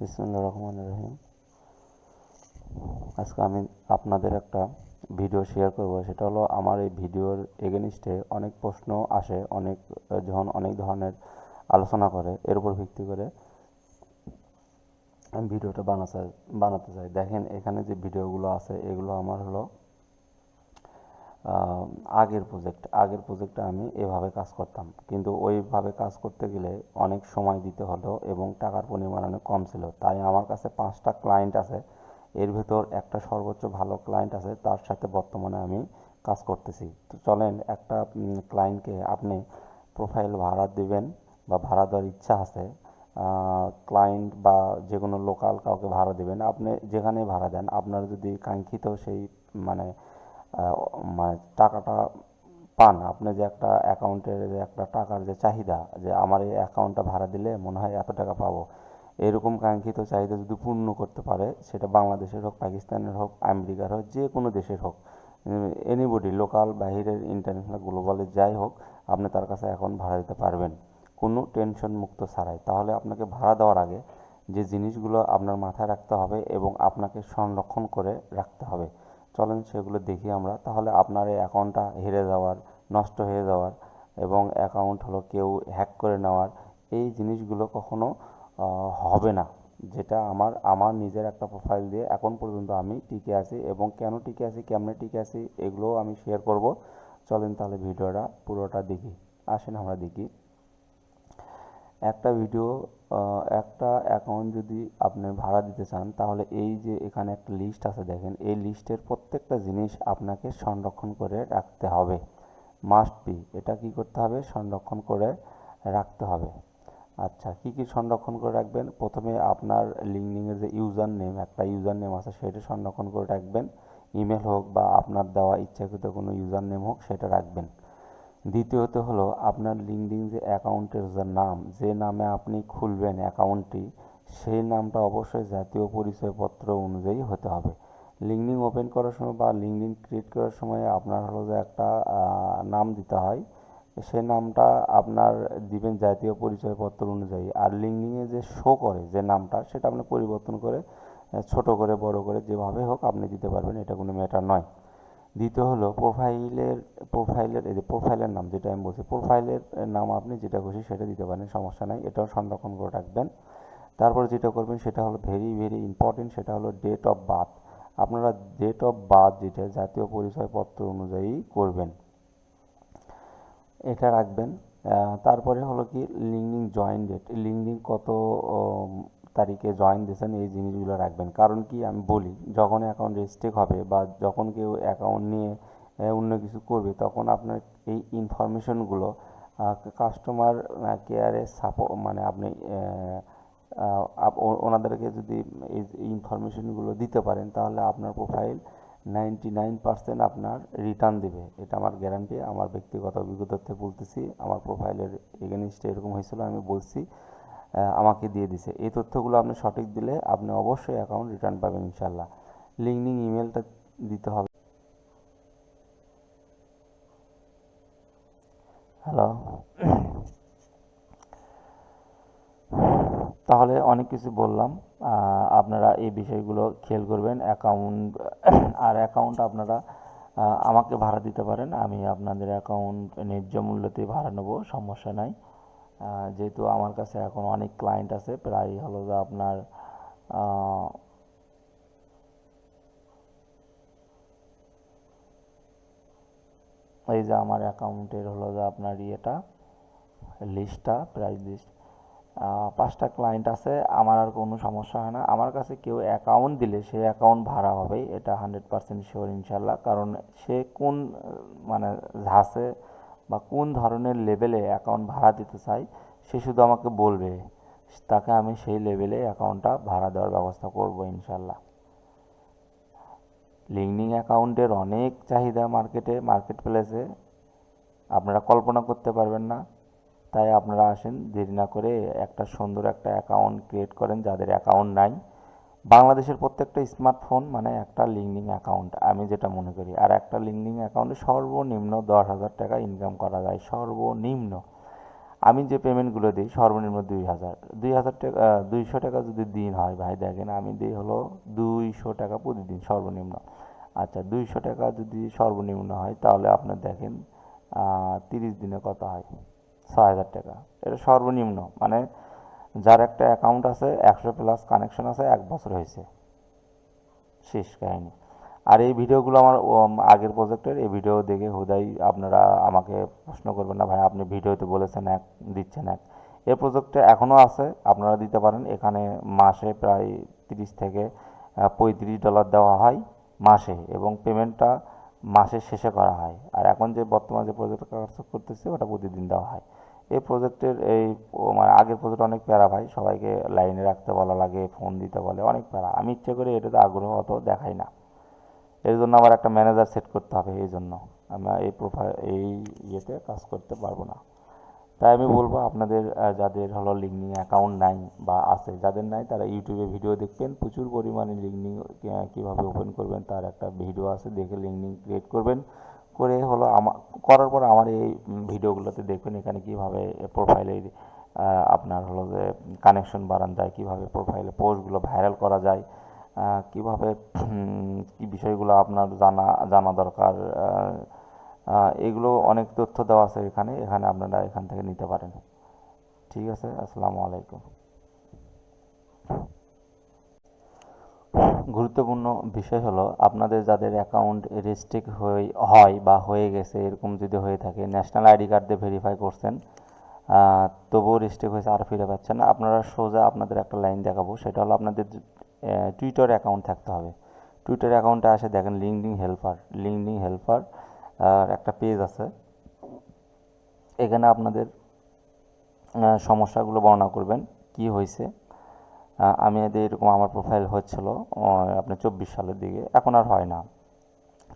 বিসমুল্লাহ রহমান রহিম আজকে আমি আপনাদের একটা ভিডিও শেয়ার করব। সেটা হলো আমার এই ভিডিওর এগেনিস্টে অনেক প্রশ্ন আসে, অনেক জন অনেক ধরনের আলোচনা করে। এর উপর ভিত্তি করে আমি ভিডিওটা বানাতে বানাতে চাই। দেখেন, এখানে যে ভিডিওগুলো আছে, এগুলো আমার হলো আগের প্রজেক্ট আগের প্রজেক্টে আমি এভাবে কাজ করতাম। কিন্তু ওইভাবে কাজ করতে গেলে অনেক সময় দিতে হলো এবং টাকার পরিমাণ অনেক কম ছিল। তাই আমার কাছে পাঁচটা ক্লায়েন্ট আছে, এর ভেতর একটা সর্বোচ্চ ভালো ক্লায়েন্ট আছে, তার সাথে বর্তমানে আমি কাজ করতেছি। তো চলেন একটা ক্লায়েন্টকে আপনি প্রোফাইল ভাড়া দিবেন বা ভাড়া দেওয়ার ইচ্ছা আছে ক্লায়েন্ট বা যে কোনো লোকাল কাউকে ভাড়া দিবেন। আপনি যেখানে ভাড়া দেন, আপনার যদি কাঙ্ক্ষিত সেই মানে মানে টাকাটা পান। আপনি যে একটা অ্যাকাউন্টের যে একটা টাকার যে চাহিদা, যে আমার এই অ্যাকাউন্টটা ভাড়া দিলে মনে হয় এত টাকা পাবো। এরকম কাঙ্ক্ষিত চাহিদা যদি পূর্ণ করতে পারে, সেটা বাংলাদেশের হোক, পাকিস্তানের হোক, আমেরিকার হোক, যে কোনো দেশের হোক এনিবডি লোকাল বাহিরের ইন্টারন্যাশনাল গ্লোবালে যাই হোক, আপনি তার কাছে অ্যাকাউন্ট ভাড়া দিতে পারবেন। কোনো টেনশন মুক্ত ছাড়াই। তাহলে আপনাকে ভাড়া দেওয়ার আগে যে জিনিসগুলো আপনার মাথায় রাখতে হবে এবং আপনাকে সংরক্ষণ করে রাখতে হবে। চলেন সেগুলো দেখি আমরা। তাহলে আপনার এই অ্যাকাউন্টটা হেরে যাওয়ার, নষ্ট হয়ে যাওয়ার এবং অ্যাকাউন্ট হলো কেউ হ্যাক করে নেওয়ার, এই জিনিসগুলো কখনো হবে না। যেটা আমার আমার নিজের একটা প্রোফাইল দিয়ে এখন পর্যন্ত আমি টিকে আছি এবং কেন টিকে আছি, কেমনে টিকে আছি, এগুলোও আমি শেয়ার করব। চলেন তাহলে ভিডিওটা পুরোটা দেখি। আসেন আমরা দেখি। একটা ভিডিও একটা অ্যাকাউন্ট যদি আপনি ভাড়া দিতে চান, তাহলে এই যে এখানে একটা লিস্ট আছে দেখেন, এই লিস্টের প্রত্যেকটা জিনিস আপনাকে সংরক্ষণ করে রাখতে হবে। মাস্ট বি এটা কি করতে হবে? সংরক্ষণ করে রাখতে হবে। আচ্ছা কি কি সংরক্ষণ করে রাখবেন? প্রথমে আপনার লিঙ্কডিনের যে ইউজার নেম একটা ইউজার নেম আছে, সেটা সংরক্ষণ করে রাখবেন। ইমেল হোক বা আপনার দেওয়া ইচ্ছাকৃত কোনো ইউজার নেম হোক, সেটা রাখবেন। দ্বিতীয়ত হলো আপনার লিঙ্কডিন যে অ্যাকাউন্টের যে নাম, যে নামে আপনি খুলবেন অ্যাকাউন্টটি, সেই নামটা অবশ্যই জাতীয় পরিচয়পত্র অনুযায়ী হতে হবে। লিঙ্কডিন ওপেন করার সময় বা লিঙ্কডিন ক্রিয়েট করার সময় আপনার হলো যে একটা নাম দিতে হয়। সেই নামটা আপনার দিবেন জাতীয় পরিচয়পত্র অনুযায়ী। আর লিঙ্কডিনে যে শো করে যে নামটা, সেটা আপনি পরিবর্তন করে ছোট করে, বড় করে যেভাবে হোক আপনি দিতে পারবেন, এটা কোনো ম্যাটার নয়। দ্বিতীয় হলো প্রোফাইলের প্রোফাইলের এই যে প্রোফাইলের নাম যেটা আমি বলছি প্রোফাইলের নাম আপনি যেটা খুশি সেটা দিতে পারেন, সমস্যা নাই, এটাও সংরক্ষণ করে রাখবেন। তারপর যেটা করবেন সেটা হলো ভেরি ভেরি ইম্পর্টেন্ট সেটা হলো ডেট অফ বার্থ আপনারা ডেট অফ বার্থ যেটা, জাতীয় পরিচয়পত্র অনুযায়ী করবেন। এটা রাখবেন। তারপরে হলো কি লিঙ্কডিন জয়েন ডেট লিঙ্কডিন কত তারিখে জয়েন দিয়েছেন, এই জিনিসগুলো রাখবেন। কারণ কি আমি বলি, যখন অ্যাকাউন্ট রেজিস্ট্রেক হবে বা যখন কেউ অ্যাকাউন্ট নিয়ে অন্য কিছু করবে, তখন আপনার এই ইনফরমেশনগুলো কাস্টমার কেয়ারে সাপো মানে আপনি ওনাদেরকে যদি এই ইনফরমেশনগুলো দিতে পারেন, তাহলে আপনার প্রোফাইল নাইনটি নাইন পার্সেন্ট আপনার রিটার্ন দেবে। এটা আমার গ্যারান্টি আমার ব্যক্তিগত অভিজ্ঞতার থেকে বলতেছি, আমার প্রোফাইলের এগেনিস্টে এরকম হয়েছিল, আমি বলছি। আমাকে দিয়ে দিছে। এই তথ্যগুলো আপনি সঠিক দিলে আপনি অবশ্যই অ্যাকাউন্ট রিটার্ন পাবেন ইনশাল্লাহ লিঙ্কডিন ইমেলটা দিতে হবে। হ্যালো তাহলে অনেক কিছু বললাম। আপনারা এই বিষয়গুলো খেয়াল করবেন। অ্যাকাউন্ট আর অ্যাকাউন্ট আপনারা আমাকে ভাড়া দিতে পারেন। আমি আপনাদের অ্যাকাউন্ট ন্যায্য মূল্যতে ভাড়া নেব, সমস্যা নাই। যেহেতু আমার কাছে এখন অনেক ক্লায়েন্ট আছে, প্রায় হলো যে আপনার এই যে আমার অ্যাকাউন্টের হলো যে আপনার ইয়েটা লিস্টটা প্রাইস লিস্ট পাঁচটা ক্লায়েন্ট আছে, আমার আর কোনো সমস্যা হয় না। আমার কাছে কেউ অ্যাকাউন্ট দিলে সে অ্যাকাউন্ট ভাড়া হবে এটা হান্ড্রেড পার্সেন্ট শিওর ইনশাল্লাহ কারণ সে কোন মানে ঝাঁসে বা কোন ধরনের লেভেলে অ্যাকাউন্ট ভাড়া দিতে চাই, সে শুধু আমাকে বলবে, তাকে আমি সেই লেভেলে অ্যাকাউন্টটা ভাড়া দেওয়ার ব্যবস্থা করব ইনশাল্লাহ। লিঙ্কডিন অ্যাকাউন্টের অনেক চাহিদা মার্কেটে মার্কেট প্লেসে আপনারা কল্পনা করতে পারবেন না। তাই আপনারা আসেন, দেরি না করে একটা সুন্দর একটা অ্যাকাউন্ট ক্রিয়েট করেন যাদের অ্যাকাউন্ট নাই। বাংলাদেশের প্রত্যেকটা স্মার্টফোন মানে একটা লিঙ্কডিন অ্যাকাউন্ট আমি যেটা মনে করি, আর একটা লিঙ্কডিন অ্যাকাউন্টে সর্বনিম্ন দশ হাজার টাকা ইনকাম করা যায়, সর্বনিম্ন। আমি যে পেমেন্টগুলো দিই, সর্বনিম্ন দুই হাজার। দুই হাজার টাকা দুইশো টাকা যদি দিন হয়, ভাই, দেখেন আমি দিই হলো দুইশো টাকা প্রতিদিন, সর্বনিম্ন। আচ্ছা দুইশো টাকা যদি সর্বনিম্ন হয়, তাহলে আপনার দেখেন তিরিশ দিনে কত হয়? ছয় হাজার টাকা। এটা সর্বনিম্ন মানে যার একটা অ্যাকাউন্ট আছে, একশো প্লাস কানেকশন আছে, এক বছর হয়েছে। শেষ কাহিনী। আর এই ভিডিওগুলো আমার আগের প্রজেক্টের এই ভিডিও দেখে হুদাই আপনারা আমাকে প্রশ্ন করবেন না, ভাই, আপনি ভিডিওতে বলেছেন এক, দিচ্ছেন এক। এই প্রজেক্টে এখনও আছে, আপনারা দিতে পারেন। এখানে মাসে প্রায় তিরিশ থেকে পঁয়ত্রিশ ডলার দেওয়া হয় মাসে এবং পেমেন্টটা মাসের শেষে করা হয়। আর এখন যে বর্তমানে যে প্রজেক্ট কাজ করতেছে, ওটা প্রতিদিন দেওয়া হয়। এই প্রজেক্টের এই মানে আগের প্রজেক্ট অনেক প্যারা ভাই, সবাইকে লাইনে রাখতে বলা লাগে ফোন দিতে বলে, অনেক প্যারা। আমি ইচ্ছে করে এটাতে আগ্রহ অত দেখাই না। এর জন্য আমার একটা ম্যানেজার সেট করতে হবে এই জন্য। আমরা এই প্রোফাইল এই ইয়েতে কাজ করতে পারব না। তাই আমি বলব আপনাদের যাদের হলো লিঙ্কনিং অ্যাকাউন্ট নাই বা আছে, যাদের নাই তারা ইউটিউবে ভিডিও দেখবেন। প্রচুর পরিমাণে লিঙ্কনিং কীভাবে ওপেন করবেন তার একটা ভিডিও আছে, দেখে লিঙ্কনিং ক্রিয়েট করবেন। করে হলো আমার করার পর আমার এই ভিডিওগুলোতে দেখবেন এখানে কীভাবে প্রোফাইলে আপনার হলো যে কানেকশন বাড়ানো যায় কীভাবে প্রোফাইলে পোস্টগুলো ভাইরাল করা যায় কীভাবে কী বিষয়গুলো আপনার জানা জানা দরকার এগুলো অনেক তথ্য দেওয়া আছে এখানে এখানে আপনারা এখান থেকে নিতে পারেন। ঠিক আছে, আসসালামু আলাইকুম। গুরুত্বপূর্ণ বিষয় হলো, আপনাদের যাদের অ্যাকাউন্ট রেস্ট্রিক্ট হয়ে হয় বা হয়ে গেছে, এরকম যদি হয়ে থাকে ন্যাশনাল আইডি কার্ড দিয়ে ভেরিফাই করছেন তবুও রেস্ট্রিক্ট হয়েছে, আর ফিরে পাচ্ছেন আপনারা সোজা আপনাদের একটা লাইন দেখাবো, সেটা হলো আপনাদের টুইটার অ্যাকাউন্ট থাকতে হবে। টুইটার অ্যাকাউন্টে আসে দেখেন লিঙ্কডিং হেল্পার লিঙ্কডিং হেল্পার আর একটা পেজ আছে। এখানে আপনাদের সমস্যাগুলো বর্ণনা করবেন, কি হয়েছে? আমি এরকম আমার প্রোফাইল হচ্ছিল আপনার চব্বিশ সালের দিকে, এখন আর হয় না।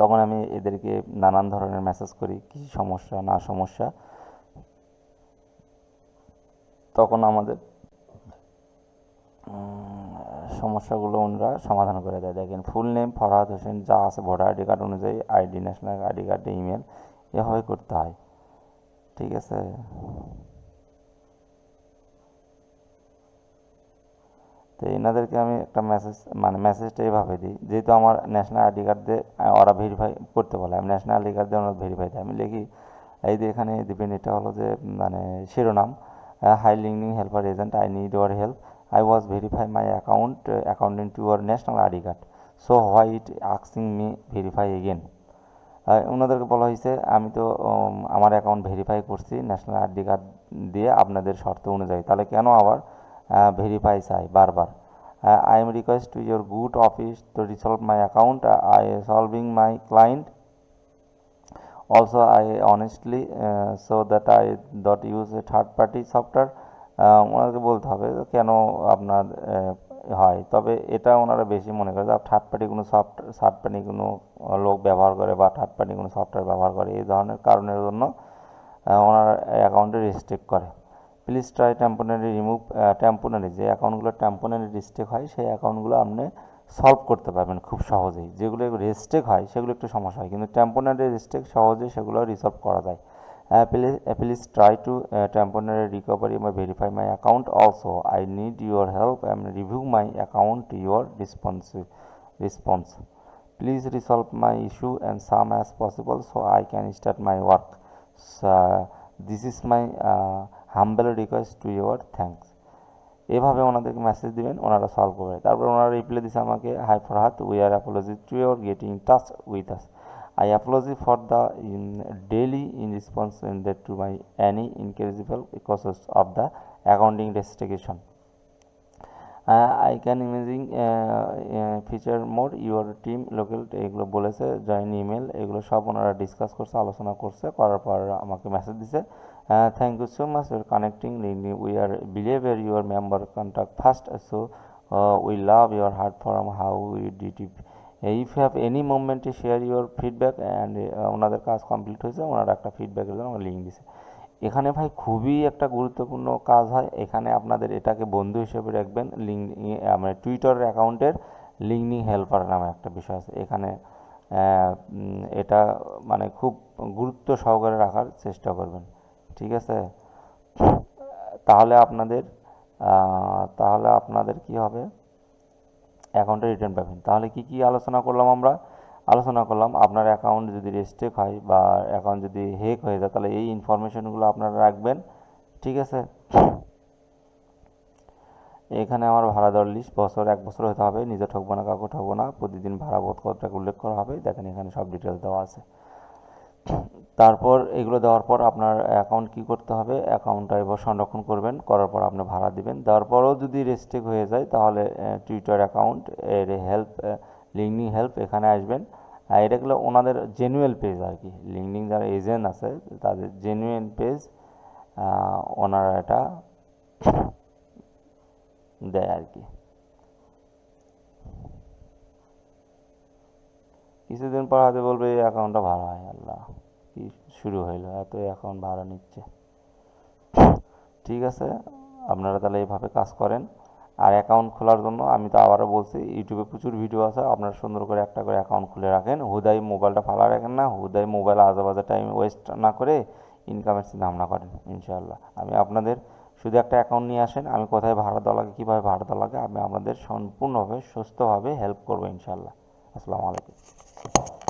তখন আমি এদেরকে নানান ধরনের মেসেজ করি, কী সমস্যা, না সমস্যা। তখন আমাদের সমস্যাগুলো ওনারা সমাধান করে দেয়। দেখেন ফুল নেম ফরহাদ হোসেন যা আছে ভোটার আইডি কার্ড অনুযায়ী ID national ID card email এভাবে করতে হয়। ঠিক আছে? তো এনাদেরকে আমি একটা মেসেজ মানে মেসেজটা এইভাবে দিই, যেহেতু আমার ন্যাশনাল আইডি কার্ড দিয়ে ওরা ভেরিফাই করতে বলে, আমি ন্যাশনাল আইডি কার্ড দিয়ে ওরা ভেরিফাই দেয় আমি লিখি, এই যে এখানে দিবেন, এটা হলো যে মানে শিরোনাম hi LinkedIn helper agent I need your help I was verify my account accounting to your national ID card so why it আক্সিং me verify again ওনাদেরকে বলা হয়েছে, আমি তো আমার অ্যাকাউন্ট ভেরিফাই করছি ন্যাশনাল আইডি কার্ড দিয়ে আপনাদের শর্ত অনুযায়ী, তাহলে কেন আবার ভেরিফাই চাই বারবার। I am request to your good office to resolve my account I solving my client honestly uh, so that i don't use a third party software ah, ওনাদেরকে বলতে হবে কেন আপনার হয়। তবে এটা ওনারা বেশি মনে করে যে থার্ড পার্টি কোনো সফট থার্ড পার্টি কোনো লোক ব্যবহার করে বা থার্ড পার্টি কোনো সফটওয়্যার ব্যবহার করে এই ধরনের কারণের জন্য ওনারা অ্যাকাউন্টে রেস্ট্রিক্ট করে। Please try temporary remove temporary যে অ্যাকাউন্টগুলো টেম্পোনারি রেস্ট্রিক্ট হয় সেই অ্যাকাউন্টগুলো আপনি সলভ করতে পারবেন খুব সহজেই। যেগুলো রেস্ট্রিক্ট হয় সেগুলো একটু সমস্যা হয়। কিন্তু টেম্পোনারি রেস্ট্রিক্ট সহজে সেগুলো রিসলভ করা যায়। Please please try to temporary recovery my verify my account also I need your help and review my account your response response Please resolve my issue and some as possible so I can start my work. So, this is my request to your thanks. এভাবে ওনাদেরকে message দিবেন, ওনারা solve করবে। তারপর ওনারা reply দিছে আমাকে hi Farhad we are apology to your getting touch with us I apology for the in daily in response in that to my any incredible causes of the accounting restriction I can imaging feature mode your team local এগুলো বলেছে join email এগুলো সব ওনারা discuss করছে, আলোচনা করছে, করার পর আমাকে মেসেজ দিছে। Thank you so much your connecting we are believe your member contact first so we love your heart from how we did if if you have any মোমেন্টে শেয়ার ইউর ফিডব্যাক অ্যান্ড ওনাদের কাজ complete হয়েছে, ওনারা একটা ফিডব্যাকের জন্য link দিছে এখানে ভাই খুবই একটা গুরুত্বপূর্ণ কাজ হয়। এখানে আপনাদের এটাকে বন্ধু হিসেবে রাখবেন। লিঙ্ক মানে টুইটার অ্যাকাউন্টের লিঙ্কনিং হেল্পার নামে একটা বিষয় আছে। এখানে এটা মানে খুব গুরুত্ব সহকারে রাখার চেষ্টা করবেন। ঠিক আছে? তাহলে আপনাদের তাহলে আপনাদের কি হবে? অ্যাকাউন্টে রিটার্ন পাবেন। তাহলে কি কি আলোচনা করলাম আমরা? আলোচনা করলাম আপনার অ্যাকাউন্ট যদি রেস্টেক হয় বা অ্যাকাউন্ট যদি হেক হয়ে যায়, তাহলে এই ইনফরমেশনগুলো আপনারা রাখবেন। ঠিক আছে? এখানে আমার ভাড়া দেওয়ার লিস্ট বছর, এক বছর হতে হবে। নিজে ঠকবো না, কাউকে ঠকবো না। প্রতিদিন ভাড়া বোধ টাকা উল্লেখ করা হবে? দেখেন এখানে সব ডিটেলস দেওয়া আছে। তারপর এগুলো দেওয়ার পর আপনার অ্যাকাউন্ট কি করতে হবে? অ্যাকাউন্টটা এবার সংরক্ষণ করবেন, করার পর আপনি ভাড়া দিবেন। দেওয়ার পরও যদি রেস্টেক হয়ে যায়, তাহলে টুইটার অ্যাকাউন্ট এর হেল্প লিঙ্কডিং হেল্প এখানে আসবেন। আর এটা গেলো ওনাদের জেনুয়েল পেজ আর কি। লিঙ্কডিং যারা এজেন্ট আছে, তাদের জেনুইন পেজ ওনারা এটা দেয় আর কি। কিছুদিন পর হয়তো বলবে, এই অ্যাকাউন্টটা ভাড়া হয়, আল্লাহ। কি শুরু হইল? এত অ্যাকাউন্ট ভাড়া নিচ্ছে। ঠিক আছে, আপনারা তাহলে এইভাবে কাজ করেন। আর অ্যাকাউন্ট খোলার জন্য আমি তো আবারও বলছি, ইউটিউবে প্রচুর ভিডিও আছে। আপনারা সুন্দর করে একটা করে অ্যাকাউন্ট খুলে রাখেন। হুদাই মোবাইলটা ফালা রাখেন না। হুদাই মোবাইল আজে বাজে টাইম ওয়েস্ট না করে ইনকামের চিন্তা ভাবনা করেন, ইনশাআল্লাহ। আমি আপনাদের শুধু একটা অ্যাকাউন্ট নিয়ে আসেন, আমি কোথায় ভাড়া দেওয়া লাগে, কীভাবে ভাড়া দেওয়া লাগে, আমি আপনাদের সম্পূর্ণভাবে সুস্থভাবে হেল্প করব, ইনশাআল্লাহ। আসসালামু আলাইকুম। Thank you.